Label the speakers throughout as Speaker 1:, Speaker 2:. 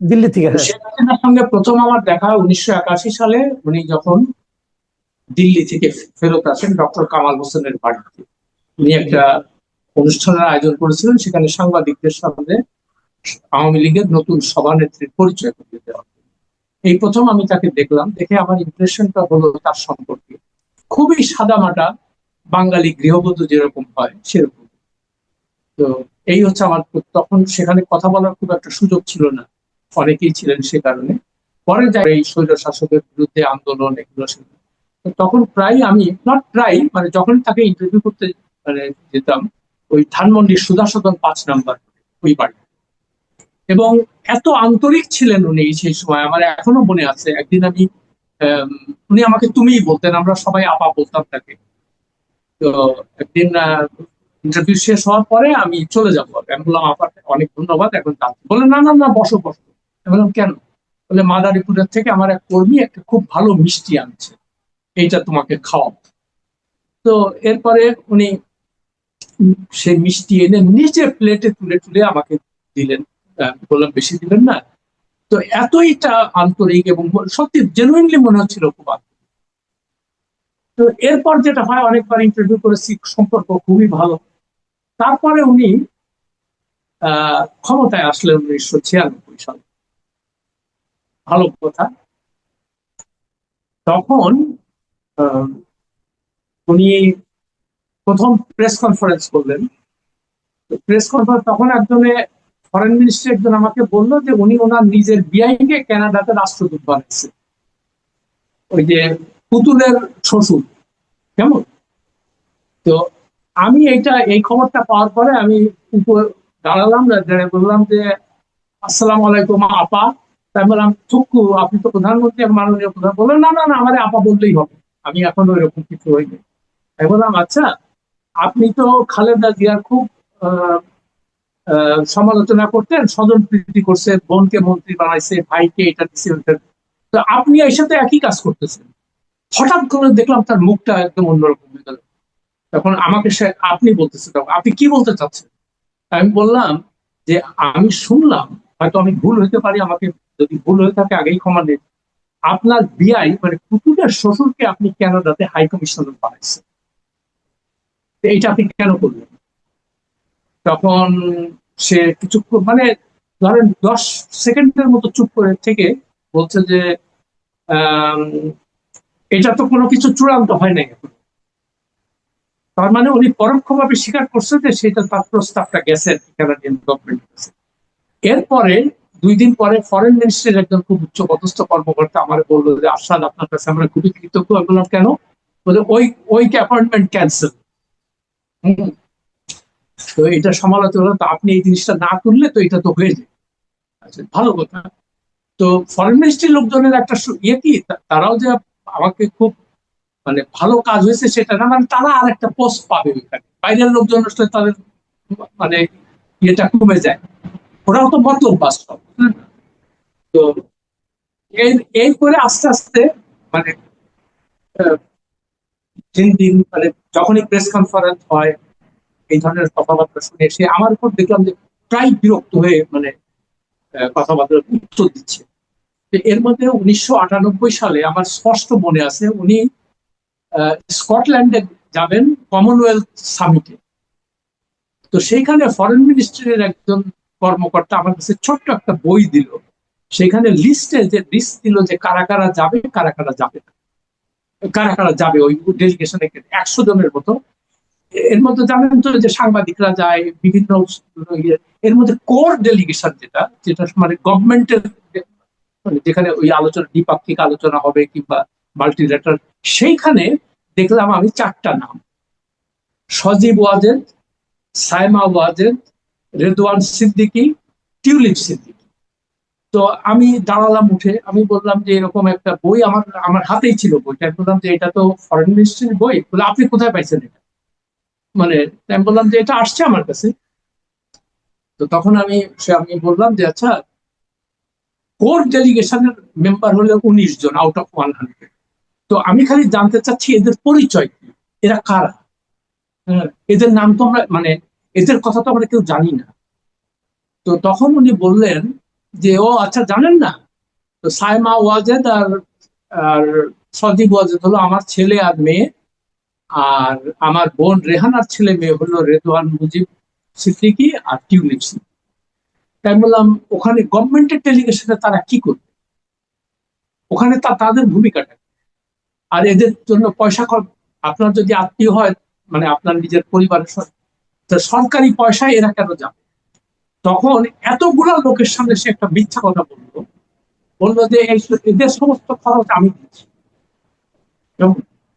Speaker 1: দিল্লি থেকে হ্যাঁ।
Speaker 2: শেখ হাসিনার সঙ্গে প্রথম আমার দেখা উনিশশো একাশি সালে, উনি যখন দিল্লি থেকে ফেরত আসেন, ডক্টর কামাল হোসেনের বাড়িতে। উনি একটা অনুষ্ঠানের আয়োজন করেছিলেন, সেখানে সাংবাদিকদের সামনে আওয়ামী লীগের নতুন সভানেত্রীর পরিচয় করিয়ে দেওয়া এই প্রথম আমি তাকে দেখলাম, দেখে আমার ইমপ্রেশনটা হলো তার সম্পর্কে। খুবই সাদামাটা বাঙালি গৃহবধূ যেরকম হয়, সেরকম। তো এই হচ্ছে আমার তখন সেখানে কথা বলার খুব একটা সুযোগ ছিল না। অনেকেই ছিলেন সে কারণে। পরে যাই এই স্বৈর শাসকের বিরুদ্ধে আন্দোলন এগুলো তখন প্রায় আমি নট প্রায় মানে যখন তাকে ইন্টারভিউ করতে মানে যেতাম ওই ধানমন্ডির সুধাসদন পাঁচ নাম্বার ওই বাড়ি। এবং এত আন্তরিক ছিলেন উনি সেই সময় আমার এখনও মনে আছে। একদিন আম, উনি আমাকে তুমিই বলতেন আমরা সবাই আপা বলতাম তাকে। তো একদিন ইন্টারভিউ শেষ হওয়ার পরে আমি চলে যাব। আমি বললাম আপাকে অনেক ধন্যবাদ, এখন তা বলে, না না না, বসো বসো। বললাম, কেন? বলে, মাদারীপুরের থেকে আমার এক কর্মী একটা খুব ভালো মিষ্টি আনছে। এইটা তোমাকে খাওয়াবো। তো এরপরে উনি সেই মিষ্টি এনে নিজে প্লেটে তুলে তুলে আমাকে দিলেন। বললাম, বেশি দিলেন না। তো এতইটা আন্তরিক এবং সত্যি জেনুইনলি মনে হচ্ছিল খুব আন্তরিক। তো এরপর যেটা হয়, অনেকবার ইন্টারভিউ করেছি, সম্পর্ক খুবই ভালো। তারপরে উনি ক্ষমতায় আসলেন উনিশশো ছিয়ানব্বই সালে। ভালো কথা। তখন উনি প্রথম প্রেস কনফারেন্স করলেন। প্রেস কনফারেন্স তখন একজনে ফরেন মিনিস্টার একজন আমাকে বলল যে উনি ওনার নিজের বিআইকে কানাডাতে রাষ্ট্রদূত বানাইছে ওই যে পুতুলের শ্বশুর। কেমন? তো আমি এইটা, এই খবরটা পাওয়ার পরে আমি উপর দাঁড়ালাম বললাম যে, আসসালাম আলাইকুম, আপা। তাই বললাম থুকু আপনি তো প্রধানমন্ত্রী মাননীয় প্রধান বললেন, না না না, আমারে আপা বললেই হবে। আমি এখন ওইরকম কিছু হইনি আমি বললাম আচ্ছা আপনি তো খালেদা জিয়ার খুব সমালোচনা করতেন, স্বজন প্রীতি করছে বোনকে মন্ত্রী বানাইছে, ভাইকে এটা ওইটা তো আপনি এই সাথে একই কাজ করতেছেন। হঠাৎ করে দেখলাম তার মুখটা একদম অন্যরকম হয়ে গেল। তখন আমাকে সে আপনি বলতেছে তখন আপনি কি বলতে চাচ্ছেন? আমি বললাম যে, আমি শুনলাম, হয়তো আমি ভুল হইতে পারি, আমাকে যদি ভুল হয়ে থাকে আগেই ক্ষমা নেই আপনার বিআই মানে কুকুরের শ্বশুরকে আপনি ক্যানাডাতে হাই কমিশনার বানাইছেন। এইটা আপনি কেন করলেন? তখন সে কিছু মানে ধরেন দশ সেকেন্ডের মতো চুপ করে থেকে বলছে যে এটা তো কোনো কিছু চূড়ান্ত হয় নাই এখন। তার মানে উনি পরোক্ষভাবে স্বীকার করছে যে সেটা তার প্রস্তাবটা গেছে এরপরে দুই দিন পরে ফরেন মিনিস্ট্রির একজন খুব উচ্চ পদস্থ কর্মকর্তা আমার বলল যে আসাদ আপনার কাছে আমরা খুবই কৃতজ্ঞ। বললাম কেন? বলে, ওই ওইকে অ্যাপয়েন্টমেন্ট ক্যান্সেল তো এটা সমালোচনা তো আপনি এই জিনিসটা না করলে তো এটা তো হয়ে যায়। আচ্ছা ভালো কথা। তো ফরেন মিনিস্ট্রির লোকজনের একটা ইয়ে কি? তারাও যে আমাকে খুব মানে ভালো কাজ হয়েছে সেটা না মানে তারা আর একটা পোস্ট পাবে ওইখানে। বাইরের লোকজন আসলে তাদের মানে ইয়েটা কমে যায়। ওরাও তো মতলব বাস্তব? তো এই করে আস্তে আস্তে মানে দিন দিন মানে যখনই প্রেস কনফারেন্স হয়, এই ধরনের কথাবার্তা শুনে সে আমার উপর দেখলাম যে প্রায় বিরক্ত হয়ে মানে কথাবার্তার উত্তর দিচ্ছে। এর মধ্যে উনিশশো আটানব্বই সালে আমার স্পষ্ট মনে আছে, উনি স্কটল্যান্ডে যাবেন কমনওয়েলথ সামিটে তো সেইখানে ফরেন মিনিস্ট্রির একজন কর্মকর্তা আমার কাছে ছোট্ট একটা বই দিল। সেখানে লিস্টে যে লিস্ট দিল যে কারা কারা যাবে কারা কারা যাবে না। কারা কারা যাবে ওই ডেলিগেশনে একশো জনের মতো। এর মধ্যে জানেন তো যে সাংবাদিকরা যায় বিভিন্ন ইয়ে, এর মধ্যে কোর ডেলিগেশন যেটা যেটা মানে গভর্নমেন্টের মানে যেখানে ওই আলোচনা দ্বিপাক্ষিক আলোচনা হবে কিংবা মাল্টিলেটার সেইখানে দেখলাম আমি চারটা নাম। সজীব ওয়াজেদ, সাইমা ওয়াজেদ, রেদওয়ান সিদ্দিকী, টিউলিপ সিদ্দিকি। তো আমি দাঁড়ালাম উঠে, আমি বললাম যে এরকম একটা বই আমার আমার হাতেই ছিল বইটা বললাম যে এটা তো ফরেন মিনিস্ট্রির বই। বলে আপনি কোথায় পাইছেন এটা? মানে আমি বললাম যে এটা আসছে আমার কাছে। তো তখন আমি, সে আমি বললাম যে আচ্ছা কোর ডেলিগেশনের মেম্বার হলো উনিশ জন আউট অফ ওয়ান হান্ড্রেড তো আমি খালি জানতে চাচ্ছি এদের পরিচয় কি? এরা কারা? হ্যাঁ, এদের নাম তো আমরা মানে এদের কথা তো আমরা কেউ জানি না। তো তখন উনি বললেন যে ও আচ্ছা জানেন না? তো সাইমা ওয়াজেদ আর আর সজীব ওয়াজেদ হলো আমার ছেলে আর মেয়ে। আর আমার বোন রেহানার ছেলে মেয়ে হলো রেদওয়ান মুজিব সিদ্দিকি আর টিউলিপ সিদ্দিকী। তাই বললাম ওখানে গভর্নমেন্টের ডেলিগেশনে তারা কি করবে? ওখানে তা তাদের ভূমিকাটা? আর এদের জন্য পয়সা খরচ, আপনার যদি আত্মীয় হয় মানে আপনার নিজের পরিবারের সরকারি পয়সায় এরা কেন যাবে? তখন এতগুলা লোকের সামনে সে একটা মিথ্যা কথা বলল বলল যে এদের সমস্ত খরচ আমি দিচ্ছি এবং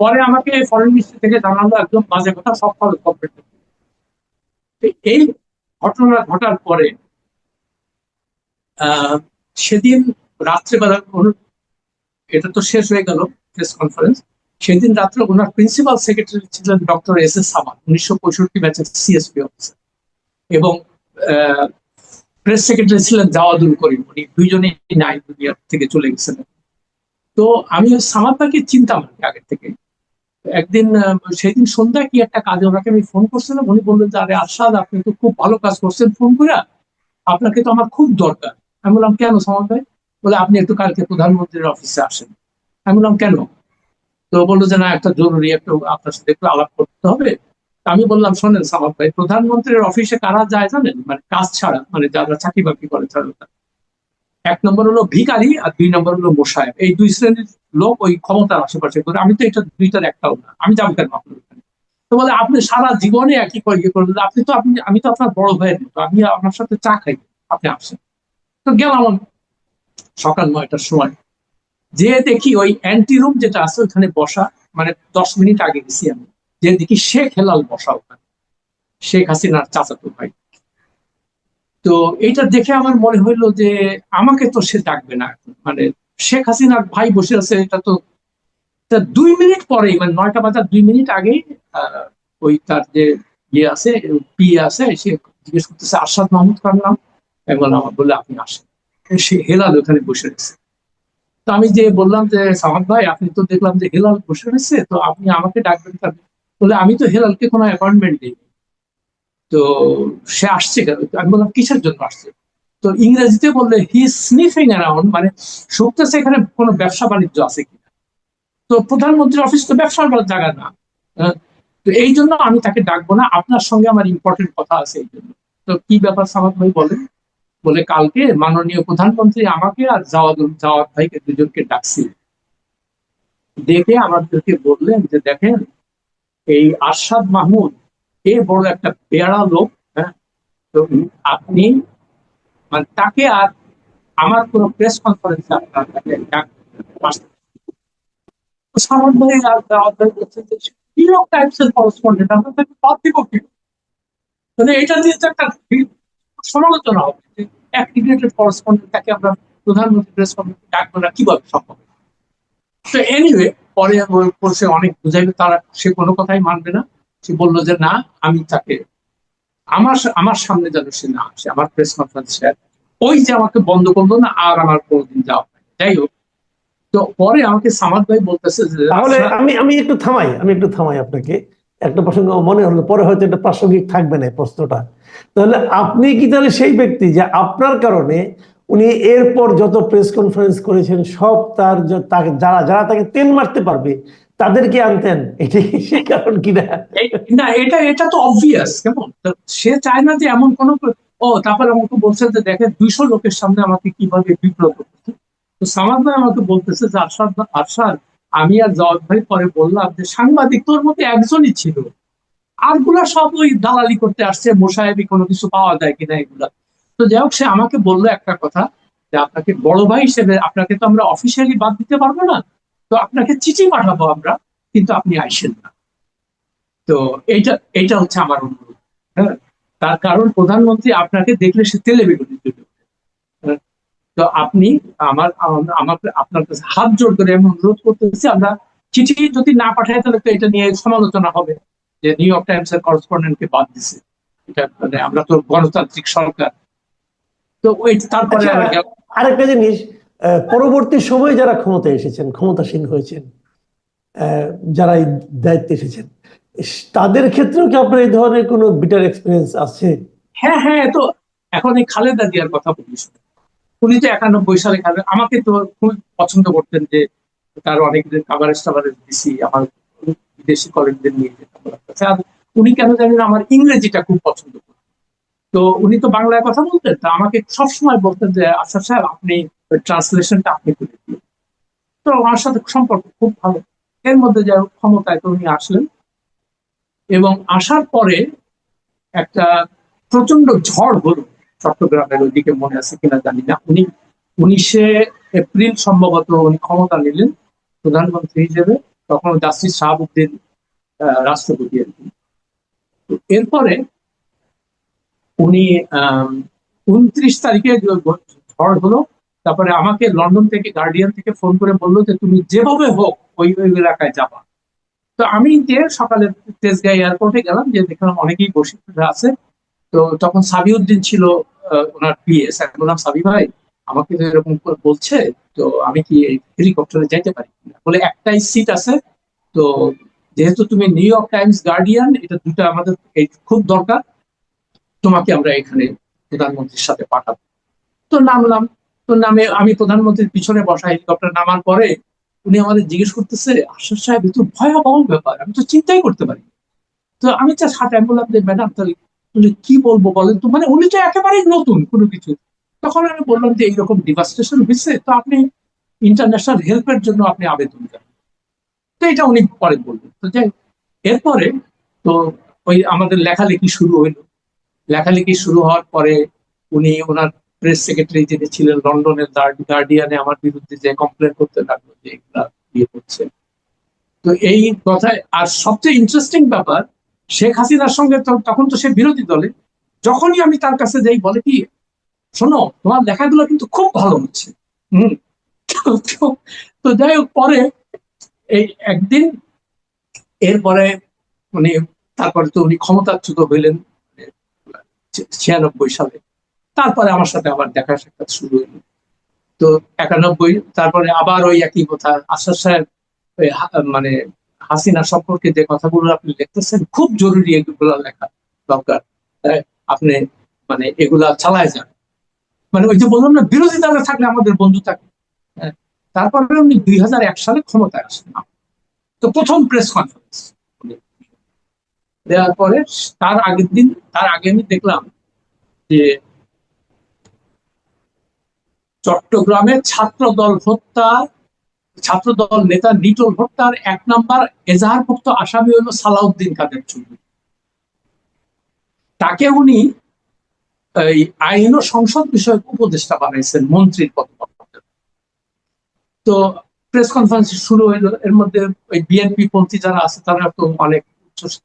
Speaker 2: পরে আমাকে ফরেন মিনিস্ট্রি থেকে জানালো একদম বাজে কথা, সব খরচ গভর্নমেন্ট এই ঘটনা ঘটার পরে সেদিন রাত্রেবেলা এটা তো শেষ হয়ে গেল। প্রেস কনফারেন্স সেদিন রাত্রে ওনার প্রিন্সিপাল সেক্রেটারি ছিলেন ডক্টর এস এস সামান উনিশশো পঁয়ষট্টি ব্যাচের সিএসপি অফিসার এবং প্রেস সেক্রেটারি ছিলেন জাওয়াদুল করিম, উনি দুইজনেই নাই দুনিয়া থেকে চলে গেছেন তো আমি সামাদটাকে চিনতাম আর কি আগের থেকে। একদিন সেদিন সন্ধ্যায় কি একটা কাজে ওনাকে আমি ফোন করছিলাম, উনি বললেন যে, আরে আরশাদ, আপনি তো খুব ভালো কাজ করছেন ফোন করে আপনাকে তো আমার খুব দরকার। আমি বললাম, কেন সামাদ ভাই? বলে, আপনি একটু কালকে প্রধানমন্ত্রীর অফিসে আসেন। আমি বললাম, কেন? তো বলল যে, না, একটা জরুরি একটু আপনার সাথে একটু আলাপ করতে হবে। আমি বললাম, শোনেন সামাদ ভাই, প্রধানমন্ত্রীর অফিসে কারা যায় জানেন? মানে কাজ ছাড়া মানে যারা চাকরি বাকরি করে ছাড়া এক নম্বর হলো ভিখারি আর দুই নম্বর হলো মোশায়েব এই দুই শ্রেণির লোক ওই ক্ষমতার আশেপাশে করে আমি তো এটা দুইটার একটাও না। আমি যাব কেন আপনার ওখানে? তো বলে, আপনি সারা জীবনে একই ইয়ে করলেন। আপনি তো, আপনি, আমি তো আপনার বড় ভাইয়ের মতো। আমি আপনার সাথে চা খাই। আপনি আসেন। তো গেলাম সকাল নয়টার সময় যে দেখি ওই অ্যান্টি রুম যেটা আছে, ওইখানে বসা মানে দশ মিনিট আগে গেছি আমি। যে দেখি শেখ হেলাল বসা ওখানে। শেখ হাসিনার চাচাতো ভাই। তো এইটা দেখে আমার মনে হইল যে আমাকে তো সে ডাকবে না মানে শেখ হাসিনার ভাই বসে আছে, এটা তো তা দুই মিনিট পরেই মানে নয়টা বাজার দুই মিনিট আগেই ওই তার যে ইয়ে আছে, পি আছে, সে জিজ্ঞেস করতেছে, আরশাদ মাহমুদ খান নাম? এবং আমার বলে আপনি আসেন। সে হেলাল ওখানে বসে রয়েছে। তো আমি যে বললাম যে সামাদ ভাই আপনি তো দেখলাম যে হেলাল বসে রয়েছে তো আপনি আমাকে ডাকবেন কেন? বলে আমি তো হেলালকে কোনো অ্যাপয়েন্টমেন্ট দিইনি। তো সে আসছে কেন? আমি বললাম কিসের জন্য আসছে? তো ইংরেজিতে বললে হি স্নিফিং অ্যারাউন্ড মানে শুকতেছে এখানে কোনো ব্যবসা বাণিজ্য আছে কিনা। তো প্রধানমন্ত্রীর অফিস তো ব্যবসার জায়গা না। হ্যাঁ, তো এই জন্য আমি তাকে ডাকবো না। আপনার সঙ্গে আমার ইম্পর্টেন্ট কথা আছে এই জন্য। তো কি ব্যাপার সামাদ ভাই বলেন? বলে কালকে মাননীয় প্রধানমন্ত্রী আমাকে আর জাওয়াদুল, জাওয়াদ ভাইকে দুজনকে ডাকছি দেখে আমাদেরকে বললেন যে, দেখেন, এই আরশাদ মাহমুদ এ বড় একটা বেড়া লোক হ্যাঁ? আপনি মানে তাকে আর আমার কোনো প্রেস কনফারেন্সে আপনার ভাই আর যে নিউইয়র্ক টাইমস এর করেসপন্ডেন্ট আমরা তাকে দিব কি? মানে এটা দিয়ে একটা সমালোচনা হবে যে অ্যাক্টিভেটেড করেসপন্ডেন্ট তাকে আমরা প্রধানমন্ত্রী প্রেস কনফারেন্সে ডাকবো না কীভাবে সম্ভব তো এনিওয়ে পরে সে অনেক বুঝাইবে তারা সে কোনো কথাই মানবে না। সে বলল যে না আমি তাকে আমার আমার সামনে যেন সে না আসে আমার প্রেস কনফারেন্স ওই যে আমাকে বন্ধ করল না আর আমার কোনোদিন যাওয়া হয় না। যাই হোক তো পরে আমাকে সামাদ ভাই বলতেছে যে
Speaker 1: তাহলে
Speaker 2: আচ্ছা,
Speaker 1: আমি আমি একটু থামাই আমি একটু থামাই আপনাকে। একটা প্রসঙ্গ মনে হলো, পরে হয়তো এটা প্রাসঙ্গিক থাকবে না প্রশ্নটা। তাহলে আপনি কি তাহলে সেই ব্যক্তি যে আপনার কারণে উনি এরপর যত প্রেস কনফারেন্স করেছেন, সব তার যারা যারা তাকে তেল মারতে পারবে তাদেরকে আনতেন? এটি সেই কারণ কিনা?
Speaker 2: না, এটা এটা তো অবভিয়াস কেমন? সে চায় না যে এমন কোনো ও, তারপরে আমাকে বলছে যে দেখে দুইশো লোকের সামনে আমাকে কীভাবে বিপ্লব করতে। তো সামাদ ভাই আমাকে বলতেছে যে আরশাদ আরশাদ আমি আর জওয়াদ ভাই পরে বললাম যে সাংবাদিক তোর মধ্যে একজনই ছিল। আরগুলা সব ওই দালালি করতে আসছে মোসাহেবি কোনো কিছু পাওয়া যায় কিনা এগুলা। তো যাই হোক সে আমাকে বলল একটা কথা যে আপনাকে বড় ভাই হিসেবে আপনাকে তো আমরা অফিসিয়ালি বাদ দিতে পারব না তো আপনাকে চিঠি পাঠাবো আমরা কিন্তু আপনি আইসেন না। তো এইটা এইটা হচ্ছে আমার অনুরোধ। হ্যাঁ তার কারণ প্রধানমন্ত্রী আপনাকে দেখলে সে তেলে বেগুনি। হ্যাঁ, তো আপনি আমার আমার আপনার কাছে হাত জোর করে আমি অনুরোধ করতেছি আমরা চিঠি যদি না পাঠাই তাহলে তো এটা নিয়ে সমালোচনা হবে যে নিউ ইয়র্ক টাইমস এর করেসপন্ডেন্টকে বাদ দিছে। এটা মানে আমরা তো গণতান্ত্রিক সরকার। তো ওই তারপরে
Speaker 1: আচ্ছা, আরেকটা জিনিস আহ, পরবর্তী সময়ে যারা ক্ষমতা এসেছেন ক্ষমতাসীন হয়েছেন আহ, যারা এই দায়িত্বে এসেছেন তাদের ক্ষেত্রেও কি আপনার এই ধরনের কোনো বিটার এক্সপিরিয়েন্স আছে?
Speaker 2: হ্যাঁ হ্যাঁ তো এখন এই খালেদা জিয়ার কথা বলিস উনি তো একানব্বই সালে খেলেন আমাকে তো খুব পছন্দ করতেন যে তার অনেকদিন কাভারেজ টাভারেজ দিছি, আমার বিদেশি কলেজদের নিয়ে যেতাম উনি কেন জানেন আমার ইংরেজিটা খুব পছন্দ তো উনি তো বাংলায় কথা বলতেন, তা আমাকে সবসময় বলতেন যে আচ্ছা স্যার, আপনি ট্রান্সলেশনটা আপনি করে দিন। তো আমার সাথে সম্পর্ক খুব ভালো। এর মধ্যে যাই হোক, ক্ষমতায় তো উনি আসলেন। এবং আসার পরে একটা প্রচণ্ড ঝড় হলো। চট্টগ্রামের ওইদিকে মনে আছে কিনা জানি না। উনি, উনিশে এপ্রিল সম্ভবত উনি ক্ষমতা নিলেন প্রধানমন্ত্রী হিসেবে, তখন জাস্টিস শাহাবুদ্দিন রাষ্ট্রপতি আর কি। এরপরে উনি উনত্রিশ তারিখে ঝড় হলো, তারপরে আমাকে লন্ডন থেকে গার্ডিয়ান থেকে ফোন করে বলল যে, তুমি যেভাবে হোক ওই ওই এলাকায় যাবা। তো আমি যে সকালে তেজগাঁ এয়ারপোর্টে গেলাম, যে দেখলাম অনেকেই বসে আছে। তো তখন সাবিউদ্দিন ছিল ওনার পিএস আমি বললাম সাবি ভাই। আমাকে তো এরকম করে বলছে, তো আমি কি হেলিকপ্টারে যাইতে পারি? বলে একটাই সিট আছে। তো যেহেতু তুমি নিউ ইয়র্ক টাইমস গার্ডিয়ান এটা দুটো আমাদের খুব দরকার। তোমাকে আমরা এখানে প্রধানমন্ত্রীর সাথে পাঠাবো। তো নামলাম। তো নামে আমি প্রধানমন্ত্রীর পিছনে বসা হেলিকপ্টার নামার পরে উনি আমাদের জিজ্ঞেস করতেছে আশাস সাহেব এ তো ভয়াবহ ব্যাপার, আমি তো চিন্তাই করতে পারি তো আমি সাথে আমি বললাম যে, ম্যাডাম, তাহলে কি বলব বলেন তো? মানে উনি তো একেবারেই নতুন কোনো কিছু। তখন আমি বললাম যে এইরকম ডিভাস্টেশন হয়েছে তো আপনি ইন্টারন্যাশনাল হেল্পের জন্য আপনি আবেদন করেন। তো এটা উনি পরে বললেন। তো যাই এরপরে তো ওই আমাদের লেখালেখি শুরু হইল। লেখালেখি শুরু হওয়ার পরে উনি ওনার প্রেস সেক্রেটারি যিনি ছিলেন, লন্ডনের গার্ডিয়ানে আমার বিরুদ্ধে যে কমপ্লেন করতে লাগল যে এগুলা ইয়ে করছে। তো এই কথায় আর সবচেয়ে ইন্টারেস্টিং ব্যাপার শেখ হাসিনার সঙ্গে তখন তো সে বিরোধী দলে। যখনই আমি তার কাছে যাই বলে কি শোনো তোমার লেখাগুলো কিন্তু খুব ভালো হচ্ছে। হম। তো- যাই হোক পরে এই একদিন এরপরে মানে তারপরে তো উনি ক্ষমতাচ্যুত হইলেন ছি- ছিয়ানব্বই সালে। তারপরে আমার সাথে আবার দেখা সাক্ষাৎ শুরু হইল তো একানব্বই তারপরে আবার ওই একই কথা আশাস সাহেব মানে হাসিনা সম্পর্কে যে কথাগুলো আপনি লিখতেছেন খুব জরুরি এগুলো লেখা দরকার। আপনি মানে এগুলা চালায় যান। মানে ওই যে বললাম না, বিরোধী দলে থাকলে আমাদের বন্ধু থাকে। তারপরে উনি দুই হাজার এক সালে ক্ষমতায় আসেন তো প্রথম প্রেস কনফারেন্স দেওয়ার পরে তার আগের দিন, তার আগে আমি দেখলাম যে চট্টগ্রামে ছাত্র দল হত্যা ছাত্র দল নেতা নিটোল হত্যার এক নাম্বার এজাহারভুক্ত আসামি হলো সালাউদ্দিন কাদের চৌধুরী। তাকে উনি, এই আইন ও সংসদ বিষয়ক উপদেষ্টা বানাইছেন, মন্ত্রীর পদ তো প্রেস কনফারেন্স শুরু হইল, এর মধ্যে ওই বিএনপি পন্থী যারা আছে, তারা তো অনেক উচ্ছ্বসিত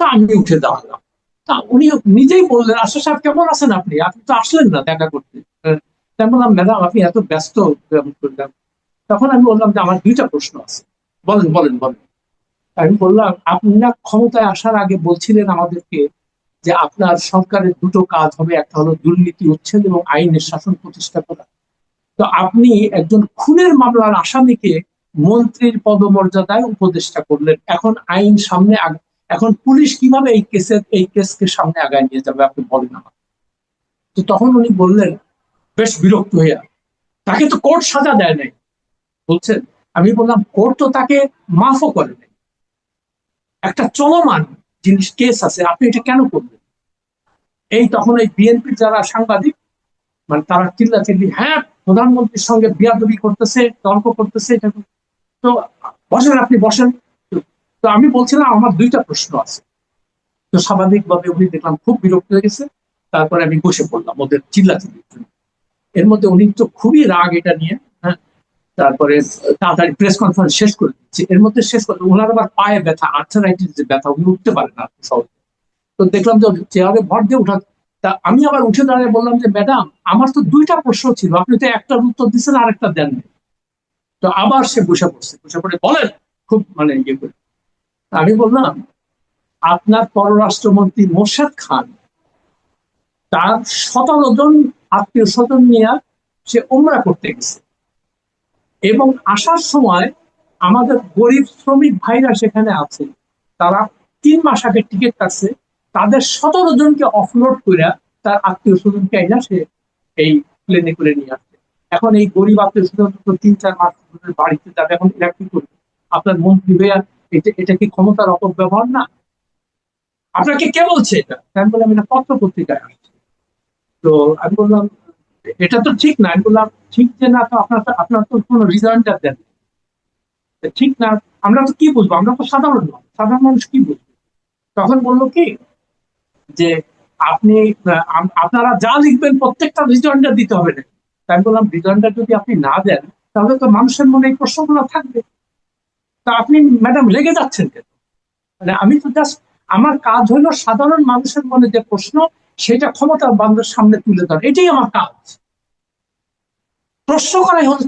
Speaker 2: তা আমি উঠে দাঁড়ালাম। তা উনি নিজেই বললেন আশা সাহেব, কেমন আছেন আপনি? আপনি তো আসলেন না দেখা করতে। বললাম, ম্যাডাম, আপনি এত ব্যস্ত কেমন করলেন?" তখন আমি বললাম যে আমার দুইটা প্রশ্ন আছে। বলেন বলেন বলেন। আমি বললাম আপনি না ক্ষমতায় আসার আগে বলছিলেন আমাদেরকে যে আপনার সরকারের দুটো কাজ হবে, একটা হলো দুর্নীতি উচ্ছেদ এবং আইনের শাসন প্রতিষ্ঠা করা। তো আপনি একজন খুনের মামলার আসামিকে মন্ত্রীর পদমর্যাদায় উপদেষ্টা করলেন। এখন আইন সামনে এখন পুলিশ কীভাবে এই কেসের এই কেসকে সামনে আগায় নিয়ে যাবে, আপনি বলেন আমার তো তখন উনি বললেন, বেশ বিরক্ত হইয়া তাকে তো কোর্ট সাজা দেয় নাই। বলছেন আমি বললাম, কোর্ট তো তাকে মাফও করে একটা চলমান জিনিস কেস আছে, আপনি এটা কেন করবেন? এই তখন এই বিএনপির যারা সাংবাদিক মানে তারা চিল্লা চিল্লি হ্যাঁ প্রধানমন্ত্রীর সঙ্গে বিয়াদবি করতেছে, তর্ক করতেছে, এটা তো বসেন আপনি, বসেন। তো- আমি বলছিলাম, আমার দুইটা প্রশ্ন আছে। তো স্বাভাবিকভাবে উনি দেখলাম খুব বিরক্ত হয়ে গেছে। তারপরে আমি বসে পড়লাম ওদের চিল্লা চিল্লির জন্য। এর মধ্যে উনি তো খুবই রাগ এটা নিয়ে। তারপরে তাড়াতাড়ি প্রেস কনফারেন্স শেষ করে দিচ্ছে। এর মধ্যে শেষ করে ওনার আবার পায়ে ব্যথা আর্থারাইটিস যে ব্যথা, উনি উঠতে পারেন না সহজে। তো দেখলাম যে চেয়ারে ভর দিয়ে উঠা তা আমি আবার উঠে দাঁড়িয়ে বললাম যে ম্যাডাম আমার তো দুইটা প্রশ্ন ছিল। আপনি তো একটার উত্তর দিচ্ছেন আর একটা দেন তো আবার সে বসে পড়ছে। বসে পড়ে বলেন, খুব মানে ইয়ে করে। আমি বললাম, আপনার পররাষ্ট্রমন্ত্রী মোর্শেদ খান, তার সতেরো জন আত্মীয় স্বজন নিয়ে সে উমরা করতে গেছে। এবং আসার সময় আমাদের গরিব শ্রমিক ভাইরা সেখানে আছে, তারা তিন মাস আগে টিকিট কাটছে, তাদের সতেরো জনকে অফলোড করে তার আত্মীয় স্বজনকে আইনা সে এই প্লেনে করে নিয়ে আসছে। এখন এই গরিব আত্মীয় স্বজন তিন, চার মাস বাড়িতে যাবে, এখন এরা কি করবে? আপনার মন্ত্রী ভাইয়া, এটা এটা কি ক্ষমতার অপব্যবহার না? আপনাকে কে বলছে এটা? আমি বললাম, এটা পত্র পত্রিকায় আসছে। তো আমি বললাম এটা তো ঠিক না আমি বললাম ঠিক যে না, তো আপনার আপনার তো কোনো রিজাল্টটা দেন ঠিক না, আমরা তো কি বুঝব? আমরা তো সাধারণ মানুষ সাধারণ মানুষ কি বুঝব? তখন বলল কি, যে আপনি আপনারা যা লিখবেন প্রত্যেকটা রিজয়েন্ডার দিতে হবে না। তাই বললাম রিজয়েন্ডার যদি আপনি না দেন, তাহলে তো মানুষের মনে এই প্রশ্নগুলো থাকবে। তা আপনি ম্যাডাম লেগে যাচ্ছেন কেন? মানে আমি তো জাস্ট আমার কাজ হলো সাধারণ মানুষের মনে যে প্রশ্ন সেটা ক্ষমতা বান্ধবের সামনে তুলে ধরে। এটাই আমার কাজ। প্রশ্ন করাই হলো